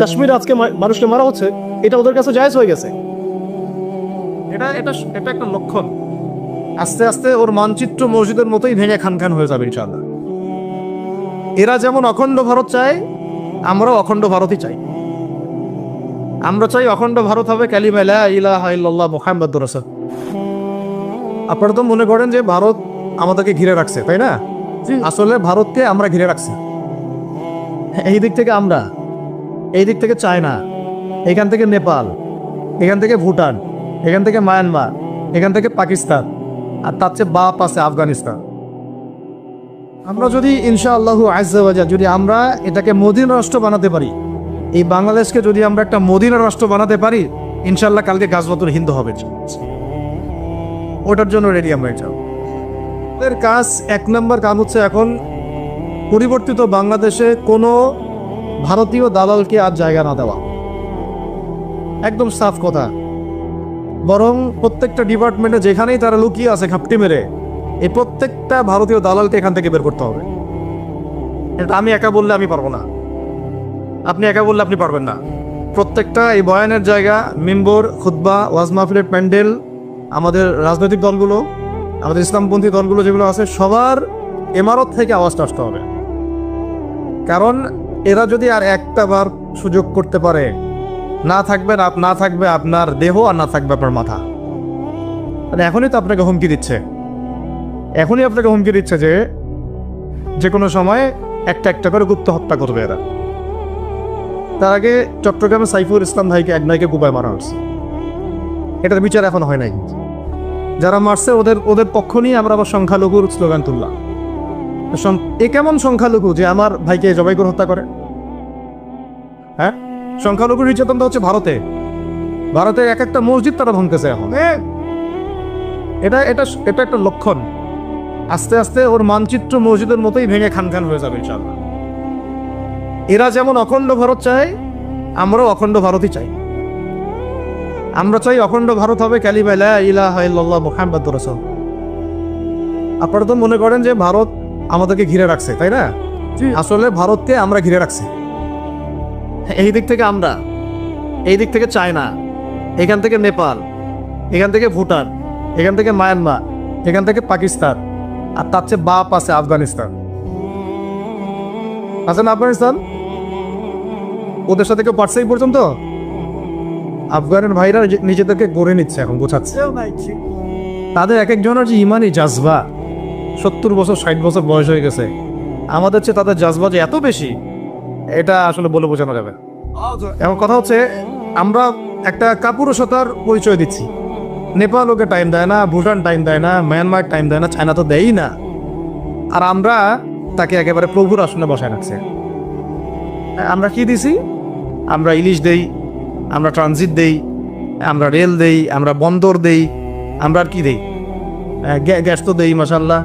কাশ্মীরে আজকে মানুষকে মারা হচ্ছে এটা ওদের কাছে জায়েজ হয়ে গেছে। এটা এটা এটা একটা লক্ষণ। আস্তে আস্তে ওর মানচিত্র মসজিদের মতোই ভেঙে খান খান হয়ে যাবে ইনশাআল্লাহ। এরা যেমন অখণ্ড ভারত চায় আমরাও অখণ্ড ভারতই চাই। আমরা চাই অখণ্ড ভারত হবে কালিমা লা ইলাহা ইল্লাল্লাহ মুহাম্মাদুর রাসূল। আপনারা তো মনে করেন যে ভারত আমাদেরকে ঘিরে রাখছে তাই না? আসলে ভারতকে আমরা ঘিরে রাখছি। এই দিক থেকে আমরা এই দিক থেকে চায়না, এখান থেকে নেপাল, এখান থেকে ভুটান, এখান থেকে মায়ানমার, এখান থেকে পাকিস্তান, আর তার চেয়ে বাপ আছে আফগানিস্তান। আমরা যদি ইনশাআল্লাহু আজ্জাওয়াজা যদি আমরা এটাকে মদিনা রাষ্ট্র বানাতে পারি, এই বাংলাদেশকে যদি আমরা একটা মদিনা রাষ্ট্র বানাতে পারি ইনশাল্লাহ কালকে গাছবাতুর হিন্দু হবে। ওটার জন্য রেডি আমরা এর কাজ এক নম্বর কাজ হচ্ছে এখন পরিবর্তিত বাংলাদেশে কোনো ভারতীয় দালালকে আর জায়গা না দেওয়া। একদম সাফ কথা। বরং প্রত্যেকটা ডিপার্টমেন্টে যেখানেই তারা লুকিয়ে আছে খাপটি মেরে এই প্রত্যেকটা ভারতীয় দালালকে এখান থেকে বের করতে হবে। এটা আমি একা বললে আমি পারব না। আপনি একা বললে আপনি পারবেন না। প্রত্যেকটা এই বয়ানের জায়গা, মেম্বর খুদ্া ওয়াজ মাহফিলের প্যান্ডেল, আমাদের রাজনৈতিক দলগুলো, আমাদের ইসলামপন্থী দলগুলো যেগুলো আছে, সবার এমারত থেকে আওয়াজটা আসতে হবে। কারণ এরা যদি আর একটা বার সুযোগ করতে পারে, না থাকবে না না থাকবে আপনার দেহ আর না থাকবে আপনার মাথা। মানে এখনই তো আপনাকে হুমকি দিচ্ছে। এখনই আপনাকে হুমকি দিচ্ছে যে যে কোনো সময় একটা একটা করে গুপ্ত হত্যা করবে এরা। তার আগে চট্টগ্রামে সাইফুল ইসলাম ভাইকে, এক নাইকে কুপায় মারা হচ্ছে এটার বিচার এখন হয় নাই। যারা মারছে ওদের ওদের পক্ষ নিয়ে আমরা আবার সংখ্যালঘুর স্লোগান তুললাম। এ কেমন সংখ্যালঘু যে আমার ভাইকে জবাই করে হত্যা করে? হ্যাঁ? সংখ্যালঘু নির্যাতনটা হচ্ছে ভারতে। ভারতে এক একটা মসজিদ তারা ভাঙতেছে এখন। এটা এটা এটা একটা লক্ষণ। আস্তে আস্তে ওর মানচিত্র মসজিদের মতোই ভেঙে খান খান হয়ে যাবে ইনশাল্লাহ এরা যেমন অখণ্ড ভারত চায়, আমরাও অখণ্ড ভারতই চাই। আমরা চাই অখণ্ড ভারত হবে কালিমা লা ইলাহা মুহাম্মাদুর রাসূল। আপনারা তো মনে করেন যে ভারত আমাদেরকে ঘিরে রাখছে তাই না? আসলে ভারতকে আমরা ঘিরে রাখছি। এই দিক থেকে আমরা এই দিক থেকে চায়না এখান থেকে নেপাল এখান থেকে ভুটান এখান থেকে মায়ানমার এখান থেকে পাকিস্তান আর তার চেয়ে বাপ আছে আফগানিস্তান। আছে না আফগানিস্তান? ওদের সাথে কেউ পারছে এই পর্যন্ত? আফগানের ভাইরা নিজে- নিজেদেরকে গড়ে নিচ্ছে এখন বোঝাচ্ছে। তাদের এক একজনের যে ইমানি জাজবা। সত্তর বছর, ষাট বছর বয়স হয়ে গেছে। আমাদের চেয়ে তাদের জাজবা যে এত বেশি, এটা আসলে বলে বোঝানো যাবে। এখন কথা হচ্ছে, আমরা একটা কাপুরুষতার পরিচয় দিচ্ছি। নেপাল ওকে টাইম দেয় না, ভুটান টাইম দেয় না মায়ানমার টাইম দেয় না চায়না তো দেয়ই না। আর আমরা তাকে একেবারে প্রভুর আসনে বসায় রাখছি। আমরা কি দিছি? আমরা ইলিশ দেই, আমরা ট্রানজিট দেই, আমরা রেল দেই, আমরা বন্দর দেই, আমরা আর কি দেই? গ্যাস তো দেই মাসাল্লাহ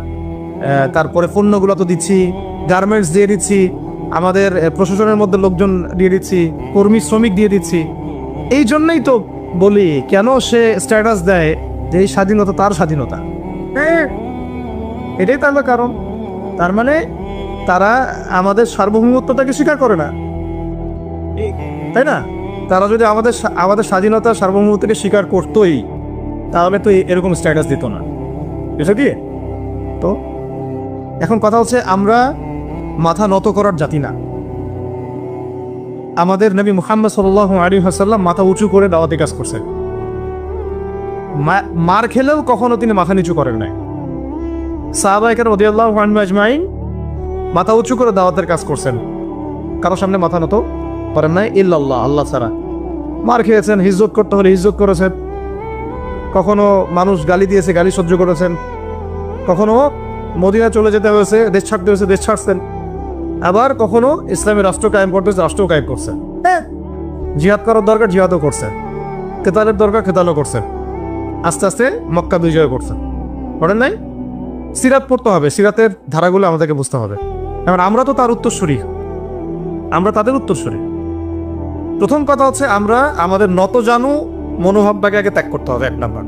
তারপরে পণ্যগুলো তো দিচ্ছি গার্মেন্টস দিয়ে দিচ্ছি আমাদের প্রশাসনের মধ্যে লোকজন দিয়ে দিচ্ছি কর্মী শ্রমিক দিয়ে দিচ্ছি। এই জন্যই তো বলি কেন সে স্ট্যাটাস দেয় যে এই স্বাধীনতা তার স্বাধীনতা? হ্যাঁ, এটাই তার কারণ। তার মানে তারা আমাদের সার্বভৌমত্বটাকে স্বীকার করে না। তাই না? তারা যদি আমাদের আমাদের স্বাধীনতা সার্বভৌমত্বকে স্বীকার করতোই তাহলে তো এরকম স্ট্যাটাস দিত না। বুঝছ? কি তো এখন কথা হচ্ছে আমরা মাথা নত করার জাতি না। আমাদের নবী মুহাম্মদ সাল্লাহ আলী হাসাল্লাম মাথা উঁচু করে দাওয়াতি কাজ করছে মার খেলেও কখনো তিনি মাথা নিচু করেন নাই। সাহাবাহিকের রদিয়াল্লাহ আজমাইন মাথা উঁচু করে দাওয়াতের কাজ করছেন। কারও সামনে মাথা নত করেন নাই? ইল্লাল্লাহ, আল্লাহ ছাড়া। মার খেয়েছেন হিজ্জত করতে হলে হিজ্জত করেছেন। কখনো মানুষ গালি দিয়েছে, গালি সহ্য করেছেন। কখনো মদিনা চলে যেতে হয়েছে, দেশ ছাড়তে হয়েছে, দেশ ছাড়ছেন। আবার কখনো ইসলামী রাষ্ট্র কায়েম করতে রাষ্ট্র কায়েম করছেন জিহাদ করার দরকার, জিহাদও করছেন কেতালের দরকার, কেতালও করছেন আস্তে আস্তে মক্কা বিজয় করছেন করেন নাই? সিরাত পড়তে হবে, সিরাতের ধারাগুলো আমাদেরকে বুঝতে হবে। এবার আমরা তো তার উত্তরসূরি। আমরা তাদের উত্তরসূরি। প্রথম কথা হচ্ছে আমরা আমাদের নত জানু মনোভাবটাকে আগে ত্যাগ করতে হবে, এক নাম্বার।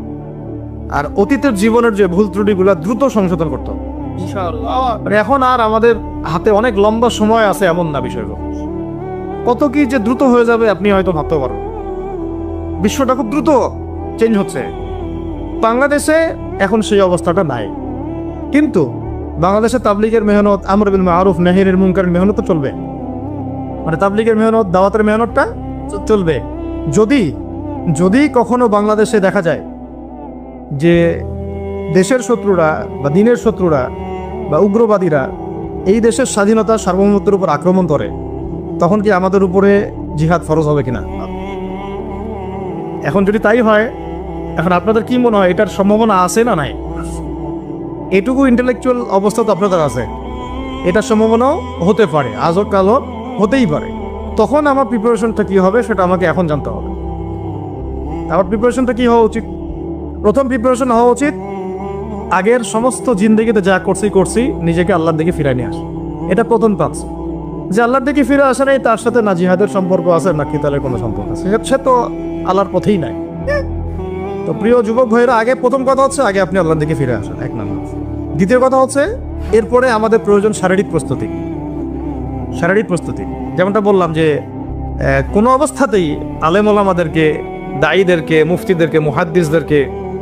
আর অতীতের জীবনের যে ভুল ত্রুটিগুলো দ্রুত সংশোধন করতে হবে। এখন আর আমাদের হাতে অনেক লম্বা সময় আছে এমন না বিষয়গুলো কত কি যে দ্রুত হয়ে যাবে আপনি হয়তো ভাবতে পারেন বিশ্বটা খুব দ্রুত চেঞ্জ হচ্ছে। বাংলাদেশে এখন সেই অবস্থাটা নাই। কিন্তু বাংলাদেশে তাবলিগের মেহনত, আমর বিন মারুফ, নাহিরের মুনকারের মেহনত চলবে। মানে তাবলিগের মেহনত, দাওয়াতের মেহনতটা চলবে। যদি যদি কখনো বাংলাদেশে দেখা যায় যে দেশের শত্রুরা বা দিনের শত্রুরা বা উগ্রবাদীরা এই দেশের স্বাধীনতা সার্বভৌমত্বের উপর আক্রমণ করে, তখন কি আমাদের উপরে জিহাদ ফরজ হবে কিনা? এখন যদি তাই হয়, এখন আপনাদের কি মনে হয়, এটার সম্ভাবনা আছে না নাই? এটুকু ইন্টেলেকচুয়াল অবস্থা তো আপনাদের আছে। এটার সম্ভাবনাও হতে পারে, আজও কালও হতেই পারে। তখন আমার প্রিপারেশনটা কি হবে, সেটা আমাকে এখন জানতে হবে। আমার প্রিপারেশনটা কি হওয়া উচিত? প্রথম প্রিপারেশন হওয়া উচিত আগের সমস্ত জিন্দগিতে যা করছি করছি, নিজেকে আল্লাহর দিকে ফিরাই নিয়ে আস। এটা প্রথম কাজ যে আল্লাহর দিকে ফিরে আসে নাই, তার সাথে না জিহাদের সম্পর্ক আছে, না কিতালের কোনো সম্পর্ক আছে। সে তো আল্লাহর পথেই নাই। তো প্রিয় যুবক ভাইয়েরা আগে প্রথম কথা হচ্ছে, আগে আপনি আল্লাহর দিকে ফিরে আসেন। এক নম্বর। দ্বিতীয় কথা হচ্ছে, এরপরে আমাদের প্রয়োজন শারীরিক প্রস্তুতি। শারীরিক প্রস্তুতি। যেমনটা বললাম যে কোনো অবস্থাতেই আলেম ওলামাদেরকে দায়ীদেরকে, মুফতিদেরকে, মুহাদ্দিসদেরকে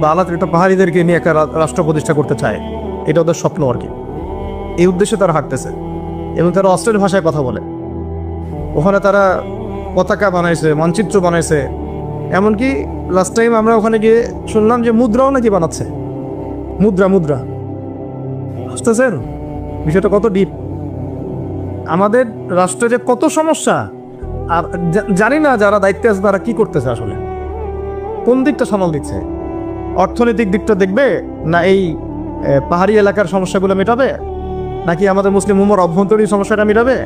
বা আলাদা একটা পাহাড়িদেরকে নিয়ে একটা রাষ্ট্র প্রতিষ্ঠা করতে চায়। এটা ওদের স্বপ্ন আর কি। এই উদ্দেশ্যে তারা হাঁটতেছে এবং তারা অস্ট্রেল ভাষায় কথা বলে। ওখানে তারা পতাকা বানাইছে, মানচিত্র বানাইছে। এমনকি লাস্ট টাইম আমরা ওখানে গিয়ে শুনলাম যে মুদ্রাও নাকি বানাচ্ছে। মুদ্রা মুদ্রা। বুঝতেছেন? বিষয়টা কত ডিপ আমাদের রাষ্ট্রে যে কত সমস্যা, আর জানি না যারা দায়িত্বে আছে তারা কি করতেছে আসলে। কোন দিকটা সামাল দিচ্ছে? অর্থনৈতিক দিকটা দেখবে না এই পাহাড়ি এলাকার সমস্যাগুলো মেটাবে? নাকি আমাদের মুসলিম উমর অভ্যন্তরীণ সমস্যাটা মেটাবে?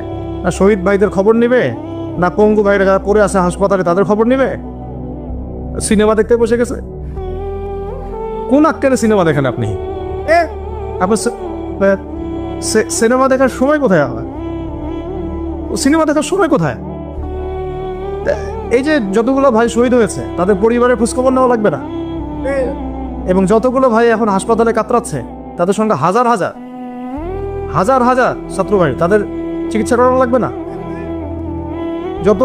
না শহীদ ভাইদের খবর নেবে? না পঙ্গু ভাইরা যারা পড়ে আছে হাসপাতালে তাদের খবর নেবে? সিনেমা দেখতে বসে গেছে? কোন আক্কেলে সিনেমা দেখেন আপনি? এ, আপনার সিনেমা দেখার সময় কোথায় আমার সিনেমা দেখার সময় কোথায়? এই যে যতগুলো ভাই শহীদ হয়েছে, তাদের পরিবারের খোঁজখবর নেওয়া লাগবে না? এবং যতগুলো ভাই এখন হাসপাতালে কাতরাচ্ছে, তাদের সঙ্গে হাজার হাজার। হাজার হাজার ছাত্র ভাই, তাদের চিকিৎসা করানো লাগবে না? যত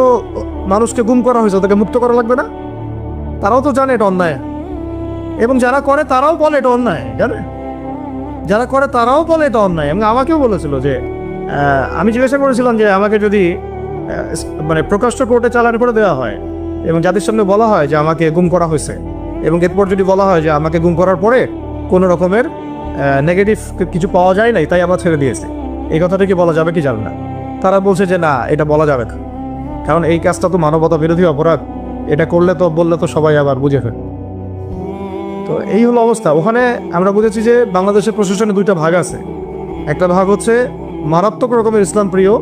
মানুষকে গুম করা হয়েছে, তাদেরকে মুক্ত করা লাগবে না? তারাও তো জানে এটা অন্যায়। এবং যারা করে, তারাও বলে এটা অন্যায়, জানে? যারা করে, তারাও বলে এটা অন্যায়। এবং আমাকেও বলেছিল যে আমি জিজ্ঞাসা করেছিলাম যে, আমাকে যদি মানে প্রকাশ্য কোর্টে চালান করে দেওয়া হয়, এবং জাতির সামনে বলা হয় যে, আমাকে গুম করা হয়েছে এবং এরপর যদি বলা হয় যে আমাকে গুম করার পরে কোনো রকমের নেগেটিভ কিছু পাওয়া যায় নাই, তাই আমরা ছেড়ে দিয়েছে। এই কথাটা কি বলা যাবে কি জানে না। তারা বলছে যে না, এটা বলা যাবে না। কারণ এই কাজটা তো মানবতা বিরোধী অপরাধ। এটা করলে তো, বললে তো সবাই আবার বুঝে ফেল তো এই হলো অবস্থা। ওখানে আমরা বুঝেছি যে বাংলাদেশের প্রশাসনে দুইটা ভাগ আছে। একটা ভাগ হচ্ছে মারাত্মক রকমের ইসলাম প্রিয়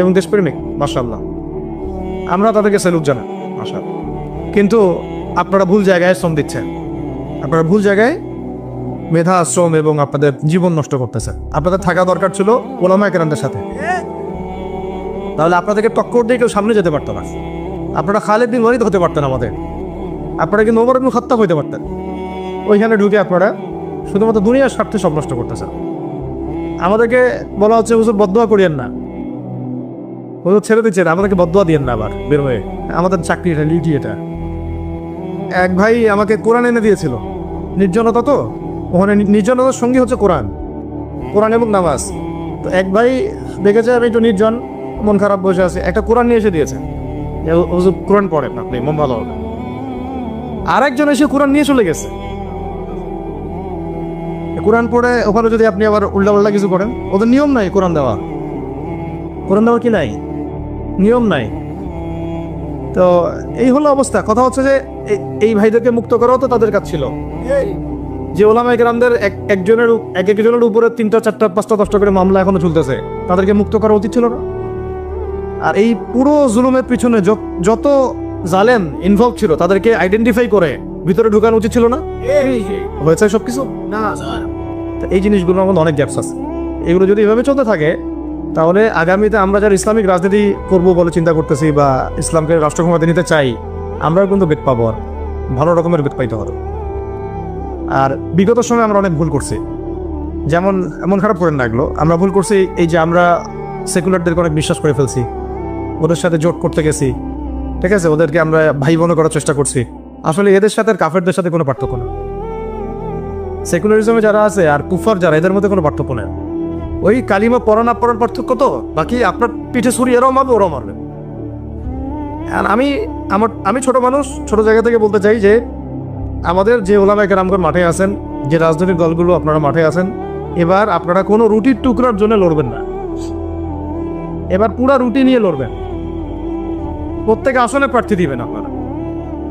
এবং দেশপ্রেমিক মাসাল্লাহ আমরা তাদেরকে স্যালুট জানাই মাসাল্লাহ কিন্তু আপনারা ভুল জায়গায় শ্রম দিচ্ছেন। আপনারা ভুল জায়গায় মেধা আশ্রম এবং আপনাদের জীবন নষ্ট করতেছেন। আপনাদের থাকা দরকার ছিল ওলামা কেরানদের সাথে। তাহলে আপনাদেরকে টক্কর দিয়ে কেউ সামনে যেতে পারতো না। আপনারা খালেদ বিন ওয়ালিদ হতে পারতেন আমাদের। আপনারা কিন্তু ওমর ইবনুল খাত্তাব হইতে পারতেন? ওইখানে ঢুকে আপনারা শুধুমাত্র দুনিয়ার স্বার্থে সব নষ্ট করতেছেন। আমাদেরকে বলা হচ্ছে, হুজুর বদোয়া করিয়েন না। হুজুর, ছেড়ে দিচ্ছেন। আমাদেরকে বদোয়া দিয়েন না আবার, বের হয়ে। আমাদের চাকরি এটা ডিউটি এটা। এক ভাই আমাকে কোরআন এনে দিয়েছিল। নির্জনতা তো? ওখানে নির্জনতার সঙ্গী হচ্ছে কোরআন। কোরআন এবং নামাজ। তো এক ভাই দেখেছে আমি একটু নির্জন, মন খারাপ বসে আছে। একটা কোরআন নিয়ে এসে দিয়েছে। কোরআন পড়েন আপনি, মন ভালো হবে আরেকজন এসে কোরআন নিয়ে চলে গেছে। কোরআন পড়ে ওখানে যদি আপনি আবার উল্টা কিছু করেন, ওদের নিয়ম নাই কোরআন দেওয়া। কোরআন দেওয়া কি নাই? নিয়ম নাই। তো এই হলো অবস্থা। কথা হচ্ছে যে এই- ভাইদেরকে মুক্ত করাও তো তাদের কাজ ছিল। যে ওলামাই গ্রামদের এক একজনের এক একজনের উপরে তিনটা চারটা পাঁচটা দশটা করে মামলা এখনও চলতেছে। তাদেরকে মুক্ত করা উচিত ছিল না। আর এই পুরো জুলুমের পিছনে যত জালেম ইনভলভ ছিল তাদেরকে আইডেন্টিফাই করে ভিতরে ঢুকানো উচিত ছিল না? হয়েছে সবকিছু? না এই জিনিসগুলোর মধ্যে অনেক গ্যাপস আছে। এগুলো যদি এভাবে চলতে থাকে তাহলে আগামীতে আমরা যারা ইসলামিক রাজনীতি করব বলে চিন্তা করতেছি বা ইসলামকে রাষ্ট্র ক্ষমতা নিতে চাই, আমরাও কিন্তু বেগ পাবো আর ভালো রকমের বেগ পাইতে হবে। আর বিগত সময় আমরা অনেক ভুল করছি। যেমন এমন খারাপ করে লাগল আমরা ভুল করছি এই যে আমরা সেকুলারদেরকে অনেক বিশ্বাস করে ফেলছি। ওদের সাথে জোট করতে গেছি। ঠিক আছে? ওদেরকে আমরা ভাই বোন করার চেষ্টা করছি। আসলে এদের সাথে কাফেরদের সাথে কোনো পার্থক্য নেই সেকুলারিজমে যারা আছে আর কুফার যারা, এদের মধ্যে কোনো পার্থক্য নেই। ওই কালিমা পড়া না পড়ার পার্থক্য তো? বাকি আপনার পিঠে ছুরি এরাও মারবে, ওরাও মারবে। আর আমি, আমার, আমি ছোট মানুষ, ছোট জায়গা থেকে বলতে চাই যে, আমাদের যে ওলামা কেরামগর মাঠে আছেন, যে রাজনৈতিক দলগুলো আপনারা মাঠে আছেন, এবার আপনারা কোনো রুটির টুকরার জন্য লড়বেন না। এবার পুরা রুটি নিয়ে লড়বেন। প্রত্যেক আসনে প্রার্থী দিবেন আপনারা।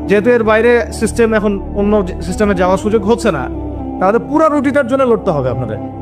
যেহেতু এর বাইরে সিস্টেম এখন অন্য সিস্টেমে যাওয়ার সুযোগ হচ্ছে না, তাহলে পুরা রুটিটার জন্য লড়তে হবে আপনাদের।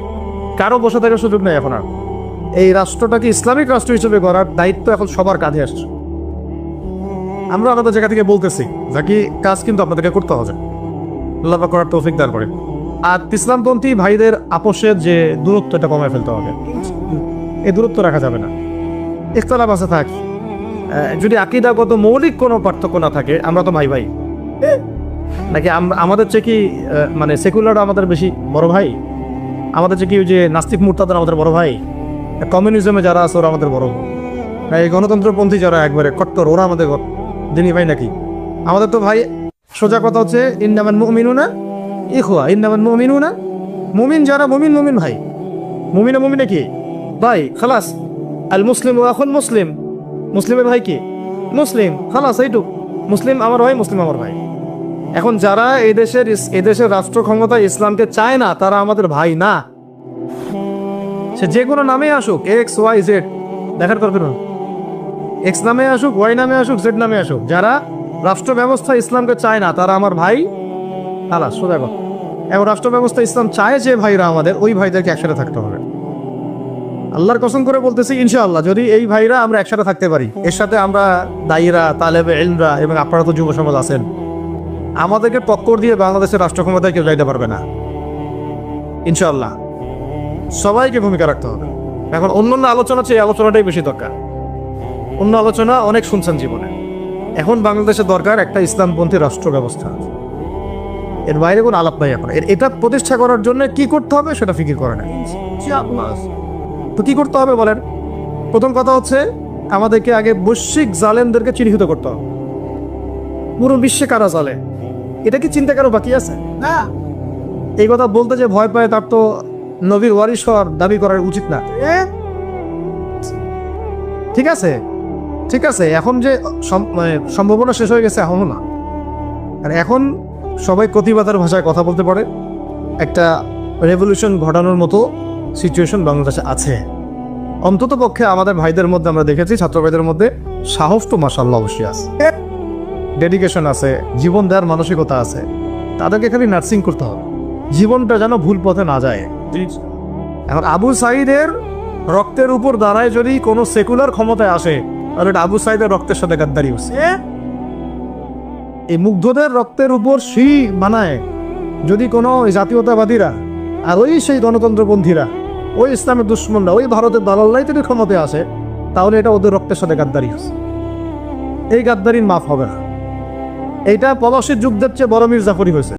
কারও বসে থাকার সুযোগ নেই এখন আর। এই রাষ্ট্রটাকে ইসলামিক রাষ্ট্র হিসেবে গড়ার দায়িত্ব এখন সবার কাঁধে আসছে। আমরা আলাদা জায়গা থেকে বলতেছি, বাকি কাজ কিন্তু আপনাদেরকে করতে হবে। আল্লাহ করার তৌফিক দান করে আর ইসলামপন্থী ভাইদের আপোষের যে দূরত্ব এটা কমায় ফেলতে হবে। এই দূরত্ব রাখা যাবে না। ইখতলাফ আছে থাক। যদি আকিদাগত মৌলিক কোনো পার্থক্য না থাকে, আমরা তো ভাই ভাই। নাকি আমাদের চেয়ে কি মানে সেকুলার আমাদের বেশি বড় ভাই? আমাদের যে কি যে নাস্তিক মুরতাদের আমাদের বড় ভাই, কমিউনিজমে যারা আছে ওরা আমাদের বড়। এই গণতন্ত্রপন্থী যারা একবারে কট্টর, ওরা আমাদের দিনী ভাই নাকি? আমাদের তো ভাই, সোজা কথা হচ্ছে ইন্নামান মুমিনু না ইখুয়া ইন্নামান মুমিনু না মুমিন যারা, মুমিন মুমিন ভাই। মুমিনে মুমিনে কি? ভাই, খালাস, আল মুসলিম ও এখন মুসলিম। মুসলিমের ভাই কি? মুসলিম, খালাস, এইটুক। মুসলিম আমার ভাই, মুসলিম আমার ভাই। এখন যারা এই দেশের ইস- এই দেশের রাষ্ট্র ক্ষমতা ইসলামকে চায় না, তারা আমাদের ভাই না। সে যে কোনো নামে আসুক এক্স ওয়াই জেড দেখার করবেন এক্স নামে আসুক ওয়াই নামে আসুক জেড নামে আসুক, যারা রাষ্ট্র ব্যবস্থা ইসলামকে চায় না, তারা আমার ভাই আলাস সোজা কথা। এবং রাষ্ট্র ব্যবস্থা ইসলাম চায় যে ভাইরা আমাদের, ওই ভাইদেরকে একসাথে থাকতে হবে। আল্লাহর কসম করে বলতেছি, ইনশাআল্লাহ, যদি এই ভাইরা আমরা একসাথে থাকতে পারি, এর সাথে আমরা দায়ীরা, তালেবে এলরা এবং আপনারা তো যুব সমাজ আছেন আমাদেরকে টক্কর দিয়ে বাংলাদেশের রাষ্ট্র ক্ষমতায় কেউ যাইতে পারবে না। ইনশাআল্লাহ। সবাইকে ভূমিকা রাখতে হবে। এখন অন্য অন্য আলোচনা চেয়ে আলোচনাটাই বেশি দরকার। অন্য আলোচনা অনেক শুনছেন জীবনে। এখন বাংলাদেশের দরকার একটা ইসলামপন্থী রাষ্ট্র ব্যবস্থা এর বাইরে কোনো আলাপ নাই এখন। এটা প্রতিষ্ঠা করার জন্য কি করতে হবে সেটা ফিকির করে না। তো কি করতে হবে বলেন? প্রথম কথা হচ্ছে, আমাদেরকে আগে বৈশ্বিক জালেমদেরকে চিহ্নিত করতে হবে। পুরো বিশ্বে কারা জালে? এটা কি চিন্তা কারও বাকি আছে? না। এই কথা বলতে যে ভয় পায় তার তো নবীর ওয়ারিশ হওয়ার দাবি করার উচিত না। ঠিক আছে? ঠিক আছে এখন যে মানে সম্ভাবনা শেষ হয়ে গেছে এখনও না। আর এখন সবাই প্রতিবাদের ভাষায় কথা বলতে পারে। একটা রেভলিউশন ঘটানোর মতো সিচুয়েশন বাংলাদেশে আছে। অন্তত পক্ষে আমাদের ভাইদের মধ্যে আমরা দেখেছি ছাত্র ভাইদের মধ্যে সাহস তো মাসাল্লাহ অবশ্যই আছে। ডেডিকেশন আছে, জীবন দেওয়ার মানসিকতা আছে, তাদেরকে খালি নার্সিং করতে হবে। জীবনটা যেন ভুল পথে না যায়। এখন আবু সাইদের রক্তের উপর দাঁড়ায় যদি কোনো সেকুলার ক্ষমতায় আসে, তাহলে এটা আবু সাইদের রক্তের সাথে গাদ্দারি হচ্ছে। এই মুগ্ধদের রক্তের উপর সি বানায় যদি কোনো জাতীয়তাবাদীরা, আর ওই সেই গণতন্ত্রপন্থীরা, ওই ইসলামের দুশ্মনরা, ওই ভারতের দালাল্লাই যদি ক্ষমতায় আসে, তাহলে এটা ওদের রক্তের সাথে গাদ্দারি আছে এই গাদ্দারির মাফ হবে না। এইটা পলাশির যুগদের চেয়ে বড় মির্জাফরি হয়েছে।